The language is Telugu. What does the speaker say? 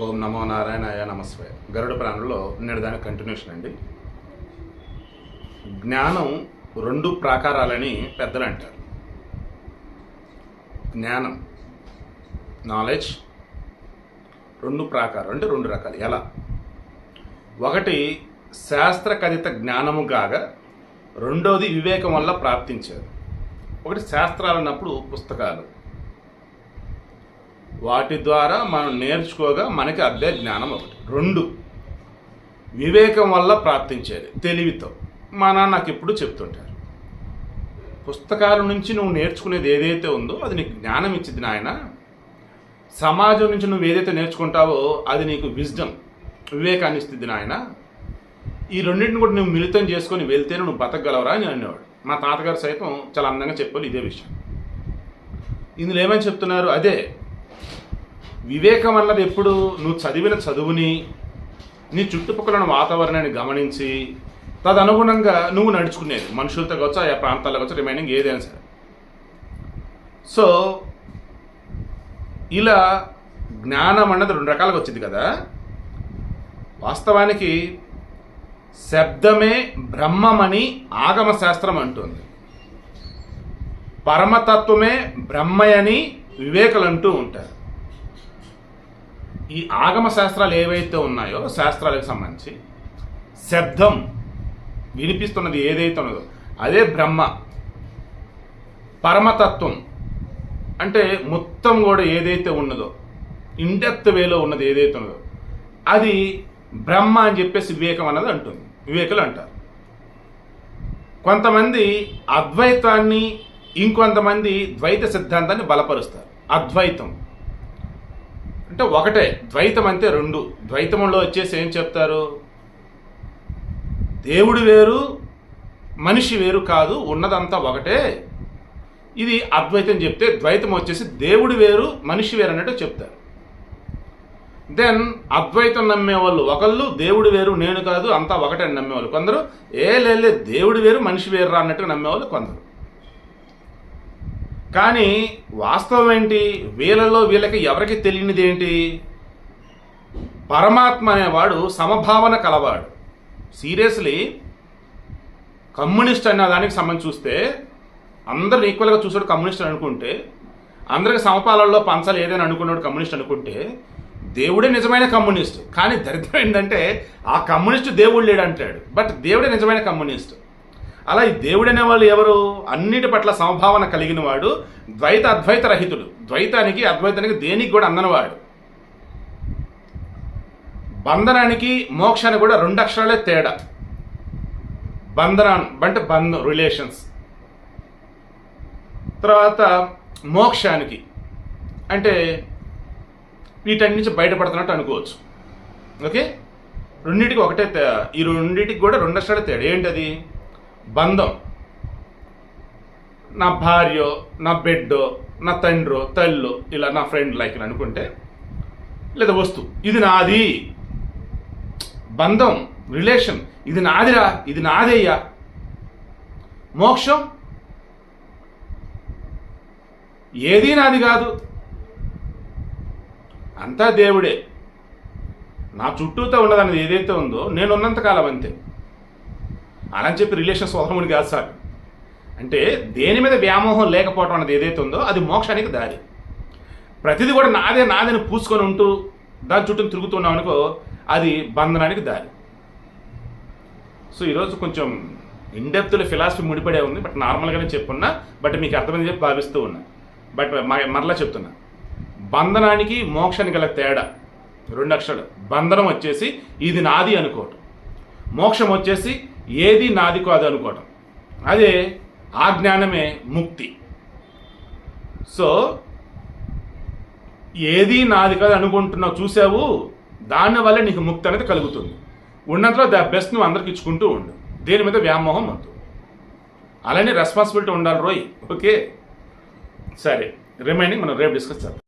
ఓం నమో నారాయణాయ నమస్వే. గరుడ ప్రాణంలో నేడు దాని కంటిన్యూషన్ అండి. జ్ఞానం రెండు ప్రాకారాలని పెద్దలు అంటారు. జ్ఞానం నాలెడ్జ్ రెండు ప్రాకారం అంటే రెండు రకాలు. ఎలా? ఒకటి శాస్త్రకథిత జ్ఞానము కాగా రెండోది వివేకం వల్ల ప్రాప్తించేది. ఒకటి శాస్త్రాలు అన్నప్పుడు పుస్తకాలు. వాటి ద్వారా మనం నేర్చుకోగా మనకి అబ్బే జ్ఞానం ఒకటి. రెండు వివేకం వల్ల ప్రాప్తించేది. తెలివితో. మా నాన్న నాకు ఎప్పుడు చెప్తుంటారు. పుస్తకాల నుంచి నువ్వు నేర్చుకునేది ఏదైతే ఉందో అది నీకు జ్ఞానం ఇచ్చింది నాయన. సమాజం నుంచి నువ్వు ఏదైతే నేర్చుకుంటావో అది నీకు విజ్డమ్ వివేకాన్ని ఇస్తుంది నాయన. ఈ రెండింటిని కూడా నువ్వు మిళితం చేసుకొని వెళ్తేనే నువ్వు బతకగలవరా అని అనేవాడు. మా తాతగారు సైతం చాలా అందంగా చెప్పాలి ఇదే విషయం. ఇందులో ఏమని చెప్తున్నారు? అదే వివేకం అన్నది ఎప్పుడు నువ్వు చదివిన చదువుని నీ చుట్టుపక్కల ఉన్న వాతావరణాన్ని గమనించి తదనుగుణంగా నువ్వు నడుచుకునేది. మనుషులతో కావచ్చు ఆయా ప్రాంతాల్లో కావచ్చు రిమైనింగ్ ఏదైనా సరే. సో ఇలా జ్ఞానం అన్నది రెండు రకాలుగా వచ్చింది కదా. వాస్తవానికి శబ్దమే బ్రహ్మమని ఆగమ శాస్త్రం అంటుంది. పరమతత్వమే బ్రహ్మయని వివేకులు అంటూ ఉంటారు. ఈ ఆగమ శాస్త్రాలు ఏవైతే ఉన్నాయో శాస్త్రాలకు సంబంధించి శబ్దం వినిపిస్తున్నది ఏదైతే ఉన్నదో అదే బ్రహ్మ. పరమతత్వం అంటే మొత్తం కూడా ఏదైతే ఉన్నదో ఇండెప్త్ వేలో ఉన్నది ఏదైతే ఉన్నదో అది బ్రహ్మ అని చెప్పేసి వివేకం అన్నది అంటుంది. వివేకులు అంటారు. కొంతమంది అద్వైతాన్ని ఇంకొంతమంది ద్వైత సిద్ధాంతాన్ని బలపరుస్తారు. అద్వైతం. అంటే ఒకటే ద్వైతం అంటే రెండు. ద్వైతంలో వచ్చేసి ఏం చెప్తారు? దేవుడు వేరు మనిషి వేరు కాదు ఉన్నదంతా ఒకటే. ఇది అద్వైతం చెప్తే ద్వైతం వచ్చేసి దేవుడు వేరు మనిషి వేరు అన్నట్టు చెప్తారు. దెన్ అద్వైతం నమ్మేవాళ్ళు ఒకళ్ళు దేవుడు వేరు నేను కాదు అంతా ఒకటే నమ్మేవాళ్ళు కొందరు. ఏ లేదు దేవుడు వేరు మనిషి వేరు రా నమ్మేవాళ్ళు కొందరు. కానీ వాస్తవం ఏంటి వీళ్ళలో వీళ్ళకి ఎవరికి తెలియనిది ఏంటి పరమాత్మ అనేవాడు సమభావన కలవాడు. సీరియస్లీ కమ్యూనిస్ట్ అన్న దానికి సంబంధించి చూస్తే అందరిని ఈక్వల్గా చూసాడు కమ్యూనిస్ట్ అని అనుకుంటే అందరికి సమపాలల్లో పంచాలి ఏదైనా అనుకున్నాడు కమ్యూనిస్ట్ అనుకుంటే దేవుడే నిజమైన కమ్యూనిస్ట్. కానీ దరిద్రం ఏంటంటే ఆ కమ్యూనిస్ట్ దేవుడు లేడు అంటాడు బట్ దేవుడే నిజమైన కమ్యూనిస్ట్. అలా ఈ దేవుడనే వాళ్ళు ఎవరు? అన్నిటి పట్ల సమభావన కలిగిన వాడు ద్వైత అద్వైత రహితుడు. ద్వైతానికి అద్వైతానికి దేనికి కూడా అందనవాడు. బంధనానికి మోక్షానికి కూడా రెండు అక్షరాలే తేడా. బంధనం అంటే బంధం రిలేషన్స్ తర్వాత మోక్షానికి. అంటే వీటన్ని నుంచి బయటపడుతున్నట్టు అనుకోవచ్చు. ఓకే? రెండింటికి ఒకటే ఈ రెండింటికి కూడా రెండు అక్షరాలే తేడా. ఏంటది? బంధం. నా భార్యో నా బిడ్డో నా తండ్రో తల్లో ఇలా నా ఫ్రెండ్ లైక్ అనుకుంటే లేదా వస్తు ఇది నాది. బంధం రిలేషన్ ఇది నాదిరా ఇది నాదేయ్యా. మోక్షం ఏదీ నాది కాదు. అంతా దేవుడే. నా చుట్టూతో ఉన్నదన్నది ఏదైతే ఉందో నేను ఉన్నంతకాలం అంతే. అలా అని చెప్పి రిలేషన్స్ వదలముడి కాదు సార్. అంటే దేని మీద వ్యామోహం లేకపోవడం అనేది ఏదైతే ఉందో అది మోక్షానికి దారి. ప్రతిదీ కూడా నాదే నాదని పూసుకొని ఉంటూ దాని చుట్టూ తిరుగుతున్నాం అనుకో అది బంధనానికి దారి. సో ఈరోజు కొంచెం ఇన్డెప్త్లో ఫిలాసఫీ ముడిపడే ఉంది. బట్ నార్మల్గానే చెప్పున్నా. బట్ మీకు అర్థమైంది చెప్పి భావిస్తూ ఉన్నా. బట్ మ- మరలా చెప్తున్నా. బంధనానికి మోక్షానికి గల తేడా రెండు అక్షరాలు. బంధనం వచ్చేసి ఇది నాది అనుకోవటం. మోక్షం వచ్చేసి ఏది నాది కాదు అనుకోవడం అదే ఆ జ్ఞానమే ముక్తి. సో ఏది నాది కాదు అనుకుంటున్నావు చూసావు దానివల్ల నీకు ముక్తి అనేది కలుగుతుంది. ఉన్నంతలో ద బెస్ట్ నువ్వు అందరికి ఇచ్చుకుంటూ ఉండు. దేని మీద వ్యామోహం వద్దు అలానే రెస్పాన్సిబిలిటీ ఉండాలి రోయ్. ఓకే? సరే రిమైనింగ్ మనం రేపు డిస్కస్ చేద్దాం.